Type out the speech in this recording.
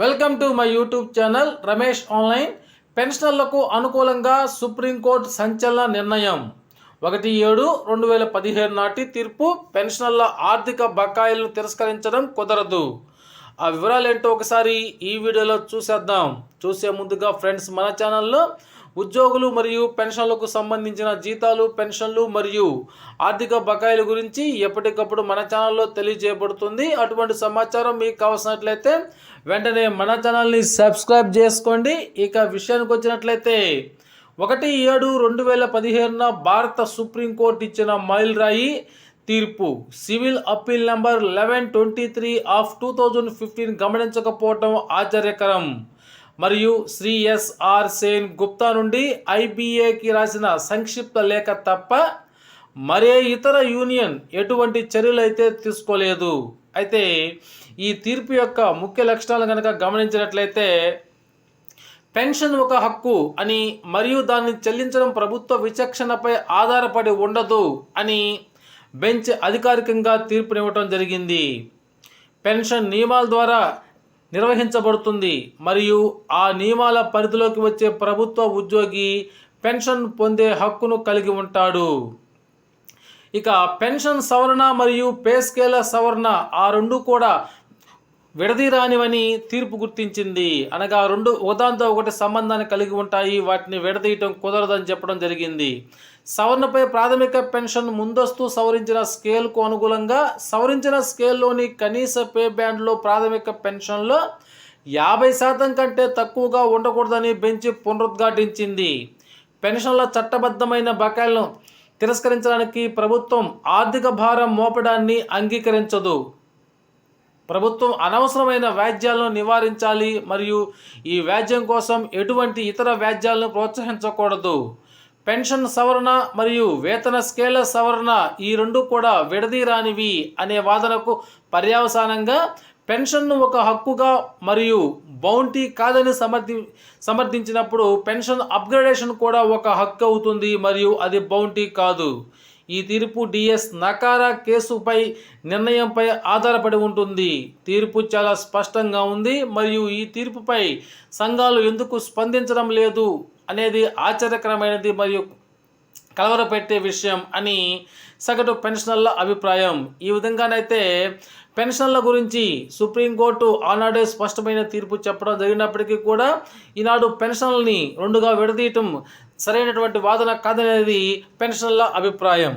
Welcome to my YouTube channel Ramesh online. పెన్షనర్లకు అనుకూలంగా supreme court సంచలన నిర్ణయం. ఒకటి ఏడు రెండు వేల పదిహేను నాటి తీర్పు పెన్షనర్ల ఆర్థిక బకాయిలను తిరస్కరించడం కుదరదు. ఆ వివరాలు ఏంటో ఒకసారి ఈ వీడియోలో చూసేద్దాం. చూసే ముందుగా ఫ్రెండ్స్ మన ఛానల్లో ఉద్యోగులు మరియు పెన్షన్లకు సంబంధించిన జీతాలు పెన్షన్లు మరియు ఆర్థిక బకాయిల గురించి ఎప్పటికప్పుడు మన ఛానల్లో తెలియజేయబడుతుంది. అటువంటి సమాచారం మీకు కావాల్సినట్లయితే వెంటనే మన ఛానల్ని సబ్స్క్రైబ్ చేసుకోండి. ఇక విషయానికి వచ్చినట్లయితే ఒకటి ఏడు రెండు వేల పదిహేనున భారత సుప్రీంకోర్టు ఇచ్చిన మైల్ రాయి తీర్పు. Civil appeal number eleven twenty three of two thousand fifteen గమనించకపోవటం ఆశ్చర్యకరం. మరియు శ్రీ ఎస్ఆర్ సేన్ గుప్తా నుండి ఐబీఏకి రాసిన సంక్షిప్త లేఖ తప్ప మరే ఇతర యూనియన్ ఎటువంటి చర్యలు అయితే తీసుకోలేదు. అయితే ఈ తీర్పు యొక్క ముఖ్య లక్షణాలు కనుక గమనించినట్లయితే పెన్షన్ ఒక హక్కు అని మరియు దాన్ని చెల్లించడం ప్రభుత్వ విచక్షణపై ఆధారపడి ఉండదు అని బెంచ్ అధికారికంగా తీర్పునివ్వటం జరిగింది. పెన్షన్ నియమాల ద్వారా నిర్వహించబడుతుంది. మరియు ఆ నియమాల పరిధిలోకి వచ్చే ప్రభుత్వ ఉద్యోగి పెన్షన్ పొందే హక్కును కలిగి ఉంటాడు. ఇక పెన్షన్ సవరణ మరియు పే స్కేల సవరణ ఆ రెండు కూడా విడదీరానివని తీర్పు గుర్తించింది. అనగా రెండు ఒకదాంతో ఒకటి సంబంధాన్ని కలిగి ఉంటాయి. వాటిని విడదీయటం కుదరదని చెప్పడం జరిగింది. సవరణపై ప్రాథమిక పెన్షన్ ముందస్తు సవరించిన స్కేల్కు అనుగుణంగా సవరించిన స్కేల్లోని కనీస పే బ్యాండ్లో ప్రాథమిక పెన్షన్లో యాభై శాతం కంటే తక్కువగా ఉండకూడదని బెంచ్ పునరుద్ఘాటించింది. పెన్షన్ల చట్టబద్ధమైన బకాయిలను తిరస్కరించడానికి ప్రభుత్వం ఆర్థిక భారం మోపడాన్ని అంగీకరించదు. ప్రభుత్వం అనవసరమైన వ్యాజ్యాలను నివారించాలి మరియు ఈ వ్యాజ్యం కోసం ఎటువంటి ఇతర వ్యాజ్యాలను ప్రోత్సహించకూడదు. పెన్షన్ సవరణ మరియు వేతన స్కేళ్ళ సవరణ ఈ రెండు కూడా విడదీరానివి అనే వాదనకు పర్యవసానంగా పెన్షన్ను ఒక హక్కుగా మరియు బౌంటీ కాదని సమర్థి సమర్థించినప్పుడు పెన్షన్ అప్గ్రేడేషన్ కూడా ఒక హక్కు అవుతుంది మరియు అది బౌంటీ కాదు. ఈ తీర్పు డిఎస్ నకారా కేసుపై నిర్ణయంపై ఆధారపడి ఉంటుంది. తీర్పు చాలా స్పష్టంగా ఉంది. మరియు ఈ తీర్పుపై సంఘాలు ఎందుకు స్పందించడం లేదు అనేది ఆశ్చర్యకరమైనది. మరియు కలవరపెట్టే విషయం అని సగటు పెన్షనర్ల అభిప్రాయం. ఈ విధంగానైతే పెన్షన్ల గురించి సుప్రీంకోర్టు ఆనాడే స్పష్టమైన తీర్పు చెప్పడం జరిగినప్పటికీ కూడా ఈనాడు పెన్షన్లని రెండుగా విడదీయటం సరైనటువంటి వాదన కాదనేది పెన్షన్ల అభిప్రాయం.